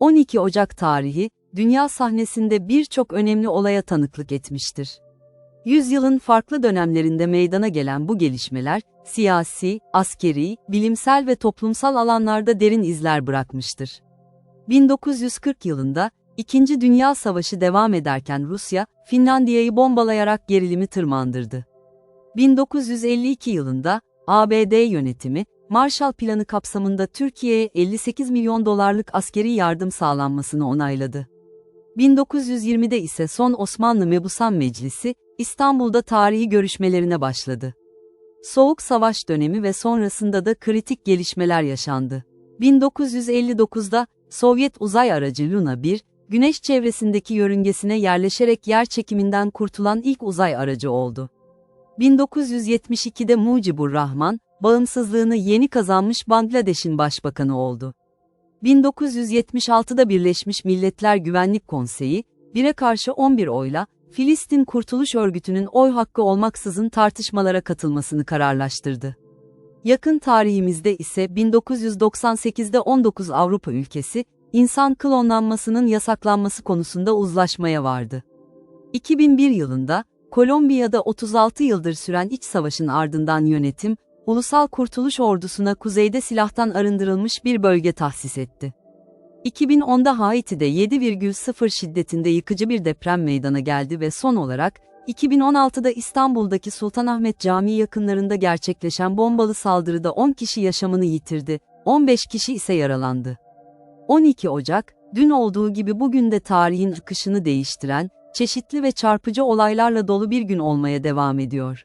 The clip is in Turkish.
12 Ocak tarihi, dünya sahnesinde birçok önemli olaya tanıklık etmiştir. Yüzyılın farklı dönemlerinde meydana gelen bu gelişmeler, siyasi, askeri, bilimsel ve toplumsal alanlarda derin izler bırakmıştır. 1940 yılında, İkinci Dünya Savaşı devam ederken Rusya, Finlandiya'yı bombalayarak gerilimi tırmandırdı. 1952 yılında, ABD yönetimi, Marshall Planı kapsamında Türkiye'ye 58 milyon dolarlık askeri yardım sağlanmasını onayladı. 1920'de ise son Osmanlı Mebusan Meclisi, İstanbul'da tarihi görüşmelerine başladı. Soğuk Savaş dönemi ve sonrasında da kritik gelişmeler yaşandı. 1959'da Sovyet uzay aracı Luna 1, Güneş çevresindeki yörüngesine yerleşerek yer çekiminden kurtulan ilk uzay aracı oldu. 1972'de Mucibur Rahman, bağımsızlığını yeni kazanmış Bangladeş'in başbakanı oldu. 1976'da Birleşmiş Milletler Güvenlik Konseyi, 1'e karşı 11 oyla, Filistin Kurtuluş Örgütü'nün oy hakkı olmaksızın tartışmalara katılmasını kararlaştırdı. Yakın tarihimizde ise 1998'de 19 Avrupa ülkesi, insan klonlanmasının yasaklanması konusunda uzlaşmaya vardı. 2001 yılında, Kolombiya'da 36 yıldır süren iç savaşın ardından yönetim, Ulusal Kurtuluş Ordusu'na kuzeyde silahtan arındırılmış bir bölge tahsis etti. 2010'da Haiti'de 7,0 şiddetinde yıkıcı bir deprem meydana geldi ve son olarak, 2016'da İstanbul'daki Sultanahmet Camii yakınlarında gerçekleşen bombalı saldırıda 10 kişi yaşamını yitirdi, 15 kişi ise yaralandı. 12 Ocak, dün olduğu gibi bugün de tarihin akışını değiştiren, çeşitli ve çarpıcı olaylarla dolu bir gün olmaya devam ediyor.